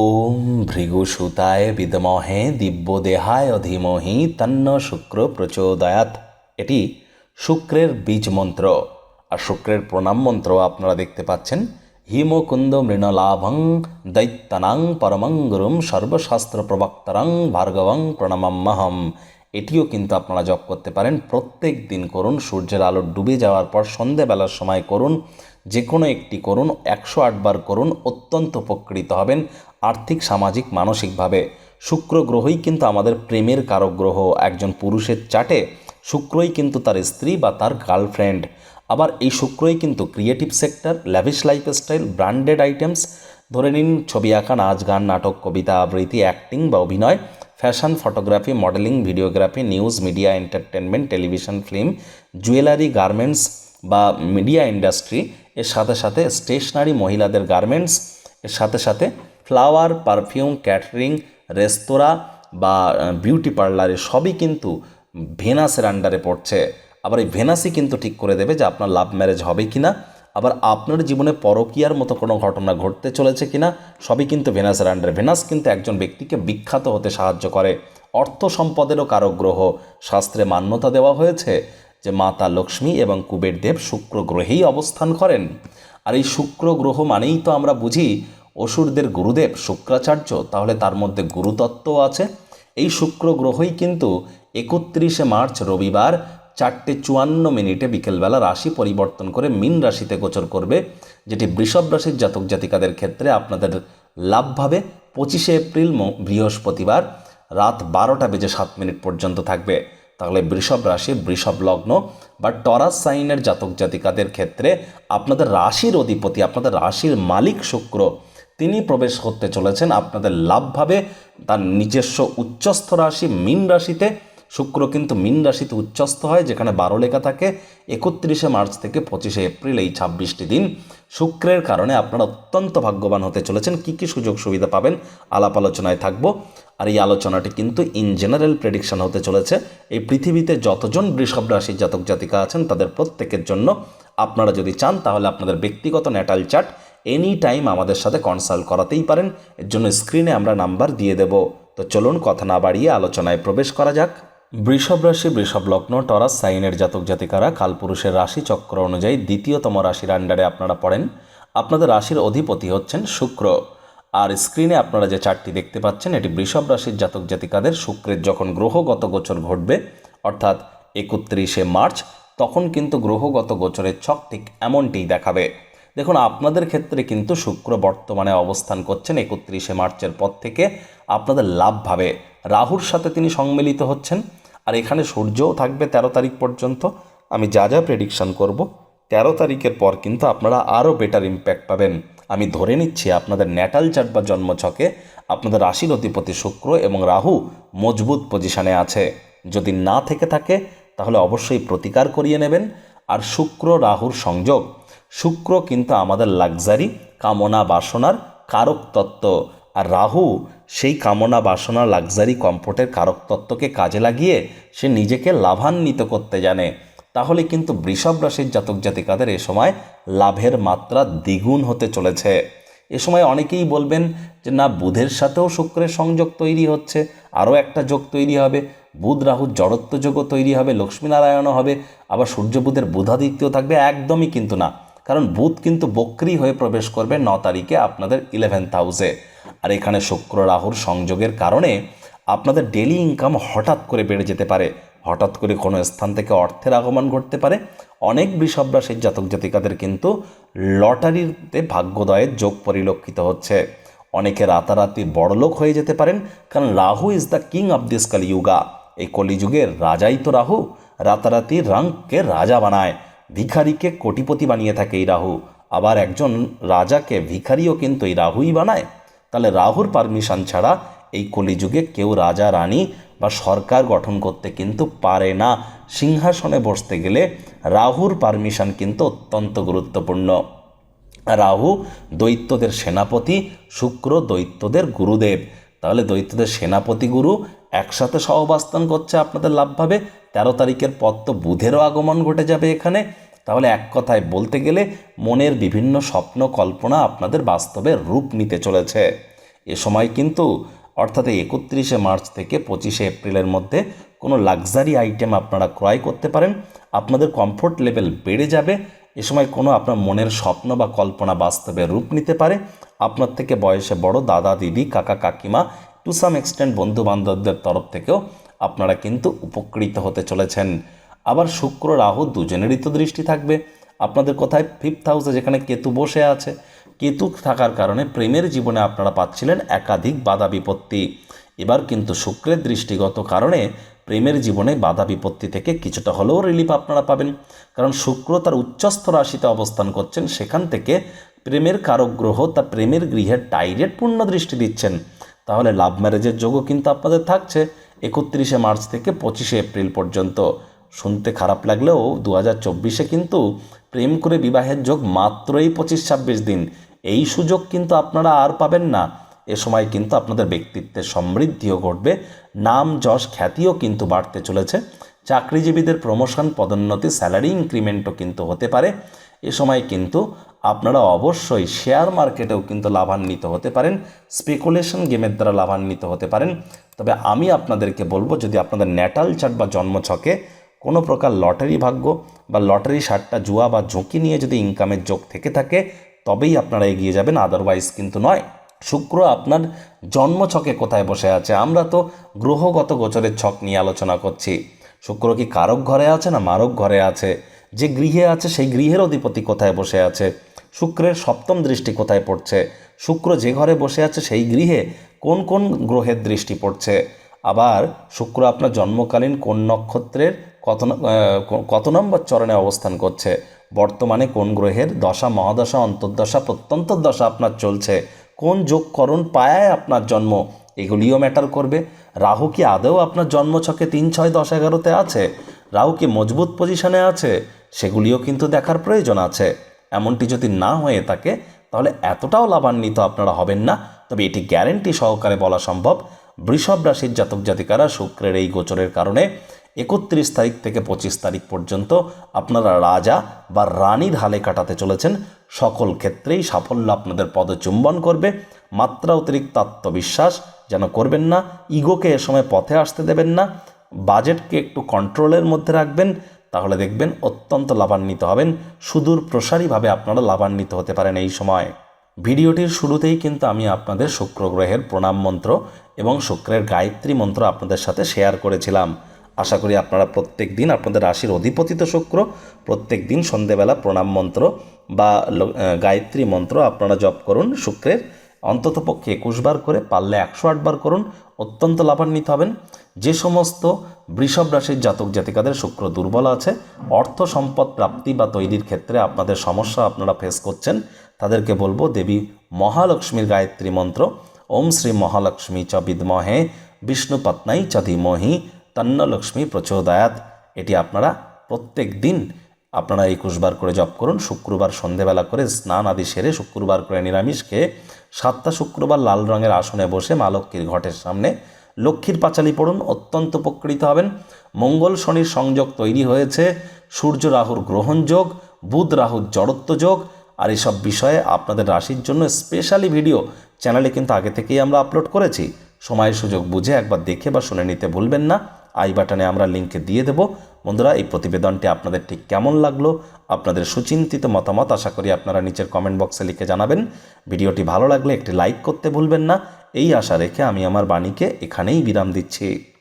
ওম ভৃগুসুতায় বিদমহে দিব্যদেহায় ধীমহি তন্ন শুক্র প্রচোদয়াত এটি শুক্রের বীজ মন্ত্র। আর শুক্রের প্রণাম মন্ত্র আপনারা দেখতে পাচ্ছেন। হিমকুন্দ মৃণলাভং দৈত্যানাং পরমং সর্বশাস্ত্র প্রবক্তারং ভার্গবং প্রণমাম্যহম এটিও কিন্তু আপনারা জপ করতে পারেন। প্রত্যেক দিন করুন, সূর্যের আলো ডুবে যাওয়ার পর সন্ধেবেলার সময় করুন। যে কোনো একটি করুন, একশো আটবার করুন, অত্যন্ত উপকৃত হবেন। আর্থিক, সামাজিক, মানসিকভাবে। শুক্র গ্রহই কিন্তু আমাদের প্রেমের কারক গ্রহ। একজন পুরুষের চাটে শুক্রই কিন্তু তার স্ত্রী বা তার গার্লফ্রেন্ড। আবার এই শুক্রই কিন্তু creative sector lavish lifestyle branded items ধরে নিন, ছবি আঁকা, নাচ গান, নাটক, কবিতা, আবৃত্তি অ্যাক্টিং বা অভিনয় fashion photography modelling videography news media entertainment television film jewellery garments বা মিডিয়া ইন্ডাস্ট্রি এর সাথে সাথে স্টেশনারি মহিলাদের গার্মেন্টস এর সাথে সাথে ফ্লাওয়ার, পারফিউম, ক্যাটারিং, রেস্তোরাঁ বা বিউটি পার্লারে সবই কিন্তু ভেনাসের আন্ডারে পড়ছে। আবার এই ভেনাসই কিন্তু ঠিক করে দেবে যে আপনার লাভ ম্যারেজ হবে কি না আবার আপনার জীবনে পরকীয়ার মতো কোনো ঘটনা ঘটতে চলেছে কিনা, সবই কিন্তু ভেনাসের আন্ডারে। ভেনাস কিন্তু একজন ব্যক্তিকে বিখ্যাত হতে সাহায্য করে। অর্থ সম্পদেরও কারক গ্রহ শাস্ত্রে মান্যতা দেওয়া হয়েছে যে মাতা লক্ষ্মী এবং কুবের দেব শুক্র গ্রহেই অবস্থান করেন। আর এই শুক্র গ্রহ মানেই তো আমরা বুঝি অসুরদের গুরুদেব শুক্রাচার্য, তাহলে তার মধ্যে গুরুতত্ত্ব আছে। এই শুক্র গ্রহই কিন্তু একত্রিশে মার্চ, রবিবার চারটে চুয়ান্ন মিনিটে বিকেলবেলা রাশি পরিবর্তন করে মিন রাশিতে গোচর করবে, যেটি বৃষভ রাশির জাতক জাতিকাদের ক্ষেত্রে আপনাদের লাভভাবে পঁচিশে এপ্রিল বৃহস্পতিবার রাত বারোটা বেজে সাত মিনিট পর্যন্ত থাকবে। তাহলে বৃষভ রাশি, বৃষভ লগ্ন বা টরাস সাইনের জাতক জাতিকাদের ক্ষেত্রে আপনাদের রাশির অধিপতি, আপনাদের রাশির মালিক শুক্র তিনি প্রবেশ করতে চলেছেন আপনাদের লাভভাবে। তার নিজস্ব উচ্চস্থ রাশি মিন রাশিতে। শুক্র কিন্তু মিন রাশিতে উচ্চস্থ হয়, যেখানে বারো লেখা থাকে। একত্রিশে মার্চ থেকে পঁচিশে এপ্রিল এই ছাব্বিশটি দিন। শুক্রের কারণে আপনারা অত্যন্ত ভাগ্যবান হতে চলেছেন। কী কী সুযোগ সুবিধা পাবেন আলাপ আলোচনায় থাকব। আর এই আলোচনাটি কিন্তু ইন জেনারেল প্রেডিকশন হতে চলেছে। এই পৃথিবীতে যতজন বৃষভ রাশির জাতক জাতিকা আছেন, তাদের প্রত্যেকের জন্য। আপনারা যদি চান তাহলে আপনাদের ব্যক্তিগত ন্যাটাল চার্ট এনি টাইম আমাদের সাথে কনসাল্ট করাতেই পারেন। এর জন্য স্ক্রিনে আমরা নাম্বার দিয়ে দেব। তো চলুন কথা না বাড়িয়ে আলোচনায় প্রবেশ করা যাক। বৃষভ রাশি, বৃষভ লগ্ন, টরাস, সাইনের জাতক জাতিকারা কালপুরুষের রাশি চক্র অনুযায়ী দ্বিতীয়তম রাশির আন্ডারে আপনারা পড়েন। আপনাদের রাশির অধিপতি হচ্ছেন শুক্র। আর স্ক্রিনে আপনারা যে চারটি দেখতে পাচ্ছেন, এটি বৃষভ রাশির জাতক জাতিকাদের শুক্রের যখন গ্রহগত গোচর ঘটবে, অর্থাৎ একত্রিশে মার্চ, তখন কিন্তু গ্রহগত গোচরের ছক ঠিক এমনটিই দেখাবে। দেখুন, আপনাদের ক্ষেত্রে কিন্তু শুক্র বর্তমানে অবস্থান করছেন একত্রিশে মার্চের পর থেকে। আপনাদের লাভভাবে রাহুর সাথে তিনি সম্মিলিত হচ্ছেন। আর এখানে সূর্যও থাকবে তেরো তারিখ পর্যন্ত। আমি যা যা প্রেডিকশন করব, তেরো তারিখের পর কিন্তু আপনারা আরও বেটার ইম্প্যাক্ট পাবেন। আমি ধরে নিচ্ছি, আপনাদের ন্যাটাল চার্ট বা জন্মছকে আপনাদের রাশির অধিপতি শুক্র এবং রাহু মজবুত পজিশনে আছে। যদি না থেকে থাকে, তাহলে অবশ্যই প্রতিকার করিয়ে নেবেন। আর শুক্র, রাহুর সংযোগ শুক্র কিন্তু আমাদের লাক্সারি, কামনা বাসনার কারক তত্ত্ব। আর রাহু সেই কামনা বাসনা লাক্সারি কমফোর্টের কারক তত্ত্বকে কাজে লাগিয়ে সে নিজেকে লাভান্বিত করতে জানে। তাহলে কিন্তু বৃষভ রাশির জাতক জাতিকাদের এ সময় লাভের মাত্রা দ্বিগুণ হতে চলেছে। এ সময় অনেকেই বলবেন যে, না, বুধের সাথেও শুক্রের সংযোগ তৈরি হচ্ছে, আরও একটা যোগ তৈরি হবে। বুধ রাহুর জড়ত্ব যোগও তৈরি হবে লক্ষ্মীনারায়ণও হবে, আবার সূর্য বুধের বুধাদিত্য থাকবে, একদমই কিন্তু না। কারণ বুধ কিন্তু বক্রি হয়ে প্রবেশ করবে ন তারিখে আপনাদের ইলেভেন্থ হাউসে আর এখানে শুক্র, রাহুর সংযোগের কারণে আপনাদের ডেলি ইনকাম হঠাৎ করে বেড়ে যেতে পারে। হঠাৎ করে কোনো স্থান থেকে অর্থের আগমন ঘটতে পারে। অনেক বৃষভ রাশির জাতক জাতিকাদের কিন্তু লটারিতে ভাগ্যোদয়ের যোগ পরিলক্ষিত হচ্ছে। অনেকে রাতারাতি বড়লোক হয়ে যেতে পারেন, কারণ Rahu is the king of this Kaliyuga এই কলিযুগের রাজাই তো রাহু, রাতারাতি রাঙ্ককে রাজা বানায়। ভিখারিকে কোটিপতি বানিয়ে থাকে এই রাহু। আবার একজন রাজাকে ভিখারিও কিন্তু এই রাহুই বানায়। তাহলে রাহুর পারমিশন ছাড়া এই কলিযুগে কেউ রাজা, রানী বা সরকার গঠন করতে কিন্তু পারে না। সিংহাসনে বসতে গেলে রাহুর পারমিশন কিন্তু অত্যন্ত গুরুত্বপূর্ণ। রাহু দৈত্যদের সেনাপতি, শুক্র দৈত্যদের গুরুদেব। তাহলে দৈত্যদের সেনাপতি গুরু একসাথে সহবাস্থান করছে আপনাদের লাভভাবে। তেরো তারিখের পর তো বুধেরও আগমন ঘটে যাবে এখানে। তাহলে এক কথায় বলতে গেলে মনের বিভিন্ন স্বপ্ন কল্পনা আপনাদের বাস্তবে রূপ নিতে চলেছে। এ সময় কিন্তু অর্থাৎ একত্রিশে মার্চ থেকে পঁচিশে এপ্রিলের মধ্যে কোনো লাক্সারি আইটেম আপনারা ক্রয় করতে পারেন, আপনাদের কমফোর্ট লেভেল বেড়ে যাবে, এ সময় কোনো আপনার মনের স্বপ্ন বা কল্পনা বাস্তবে রূপ নিতে পারে। আপনার থেকে বয়সে বড় দাদা, দিদি, কাকা, কাকিমা টু সাম এক্সটেন্ট বন্ধুবান্ধবদের তরফ থেকেও আপনারা কিন্তু উপকৃত হতে চলেছেন। আবার শুক্র, রাহু দুজনেরই তো দৃষ্টি থাকবে। আপনাদের কোথায় ফিফথ হাউসে যেখানে কেতু বসে আছে, কেতু থাকার কারণে প্রেমের জীবনে আপনারা পাচ্ছিলেন একাধিক বাধা বিপত্তি। এবার কিন্তু শুক্রের দৃষ্টিগত কারণে প্রেমের জীবনে বাধা বিপত্তি থেকে কিছুটা হলেও রিলিফ আপনারা পাবেন। কারণ শুক্র তার উচ্চস্থ রাশিতে অবস্থান করছেন, সেখান থেকে প্রেমের কারক গ্রহ তার প্রেমের গৃহের ডাইরেক্ট পূর্ণ দৃষ্টি দিচ্ছেন। তাহলে লাভ ম্যারেজের যোগও কিন্তু আপনাদের থাকছে, একত্রিশে মার্চ থেকে পঁচিশে এপ্রিল পর্যন্ত। শুনতে খারাপ লাগলেও দু হাজার চব্বিশে কিন্তু প্রেম করে বিবাহের যোগ মাত্রই পঁচিশ ছাব্বিশ দিন। এই সুযোগ কিন্তু আপনারা আর পাবেন না। এ সময় কিন্তু আপনাদের ব্যক্তিত্বের সমৃদ্ধিও ঘটবে, নাম যশ খ্যাতিও কিন্তু বাড়তে চলেছে। চাকরিজীবীদের প্রমোশন পদোন্নতি স্যালারি ইনক্রিমেন্টও কিন্তু হতে পারে। এ সময় কিন্তু আপনারা অবশ্যই শেয়ার মার্কেটেও কিন্তু লাভান্বিত হতে পারেন স্পেকুলেশন গেমের দ্বারা লাভান্বিত হতে পারেন। তবে আমি আপনাদেরকে বলব, যদি আপনাদের ন্যাটাল চার্ট বা জন্মছকে কোনো প্রকার লটারি ভাগ্য বা লটারি সারটা জুয়া বা ঝুঁকি নিয়ে যদি ইনকামের যোগ থেকে থাকে, তবেই আপনারা এগিয়ে যাবেন আদারওয়াইজ কিন্তু নয়। শুক্র আপনার জন্মছকে কোথায় বসে আছে? আমরা তো গ্রহগত গোচরের ছক নিয়ে আলোচনা করছি। শুক্র কি কারক ঘরে আছে না মারক ঘরে আছে? যে গৃহে আছে, সেই গৃহের অধিপতি কোথায় বসে আছে? শুক্রের সপ্তম দৃষ্টি কোথায় পড়ছে? শুক্র যে ঘরে বসে আছে, সেই গৃহে কোন কোন গ্রহের দৃষ্টি পড়ছে? আবার শুক্র আপনার জন্মকালীন কোন নক্ষত্রের কত কত নম্বর চরণে অবস্থান করছে? বর্তমানে কোন গ্রহের দশা, মহাদশা, অন্তর্দশা প্রত্যন্তর দশা আপনার চলছে? কোন যোগকরণ পায়ায় আপনার জন্ম? এগুলিও ম্যাটার করবে। রাহু কি আদৌ আপনার জন্মছকে তিন, ছয়, দশ, এগারোতে আছে? রাহু কি মজবুত পজিশনে আছে? সেগুলিও কিন্তু দেখার প্রয়োজন আছে। এমনটি যদি না হয়ে থাকে, তাহলে এতটাও লাভান্বিত আপনারা হবেন না। তবে এটি গ্যারেন্টি সহকারে বলা সম্ভব। বৃষভ রাশির জাতক জাতিকারা শুক্রের এই গোচরের কারণে একত্রিশ তারিখ থেকে পঁচিশ তারিখ পর্যন্ত আপনারা রাজা বা রানীর হালে কাটাতে চলেছেন। সকল ক্ষেত্রেই সাফল্য আপনাদের পদচুম্বন করবে। মাত্রা অতিরিক্ত আত্মবিশ্বাস যেন করবেন না। ইগোকে এ সময় পথে আসতে দেবেন না। বাজেটকে একটু কন্ট্রোলের মধ্যে রাখবেন। তাহলে দেখবেন অত্যন্ত লাভান্বিত হবেন। সুদূর প্রসারীভাবে আপনারা লাভান্বিত হতে পারেন এই সময়। ভিডিওটির শুরুতেই কিন্তু আমি আপনাদের শুক্র গ্রহের প্রণাম মন্ত্র এবং শুক্রের গায়ত্রী মন্ত্র আপনাদের সাথে শেয়ার করেছিলাম। আশা করি আপনারা প্রত্যেক দিন আপনাদের রাশির অধিপতিত শুক্র, প্রত্যেক দিন সন্ধেবেলা প্রণাম মন্ত্র বা গায়ত্রী মন্ত্র আপনারা জপ করুন। শুক্রের অন্ততপক্ষে একুশ বার করে পারলে একশো বার করুন। অত্যন্ত লাভান্বিত হবেন। যে সমস্ত বৃষভ রাশির জাতক জাতিকাদের শুক্র দুর্বল আছে, অর্থ সম্পদ প্রাপ্তি বা তৈরির ক্ষেত্রে আপনাদের সমস্যা আপনারা ফেস করছেন, তাদেরকে বলব দেবী মহালক্ষ্মীর গায়ত্রী মন্ত্র, ওম শ্রী মহালক্ষ্মী চ বিদ্মহে, বিষ্ণু পত্নাই চ ধীমহি তন্ন লক্ষ্মী প্রচোদয়াত। এটি আপনারা প্রত্যেক দিন আপনারা একুশ বার করে জপ করুন। শুক্রবার সন্ধেবেলা করে স্নান আদি সেরে শুক্রবার করে নিরামিষ খেয়ে সাতটা শুক্রবার লাল রঙের আসনে বসে মা লক্ষ্মীর ঘটের সামনে লক্ষ্মীর পাঁচালি পড়ুন। অত্যন্ত উপকৃত হবেন। মঙ্গল শনির সংযোগ তৈরি হয়েছে। সূর্য রাহুর গ্রহণ যোগ, বুধ রাহুর জড়ত্ব যোগ। আর এসব বিষয়ে আপনাদের রাশির জন্য স্পেশালি ভিডিও চ্যানেলে কিন্তু আগে থেকেই আমরা আপলোড করেছি। সময় সুযোগ বুঝে একবার দেখে বা শুনে নিতে ভুলবেন না। আই বাটনে আমরা লিঙ্কে দিয়ে দেব। বন্ধুরা, এই প্রতিবেদনটি আপনাদের ঠিক কেমন লাগল? আপনাদের সুচিন্তিত মতামত আশা করি আপনারা নিচের কমেন্ট বক্সে লিখে জানাবেন। ভিডিওটি ভালো লাগলে একটি লাইক করতে ভুলবেন না। এই আশা রেখে আমি আমার বাণীকে এখানেই বিরাম দিচ্ছি।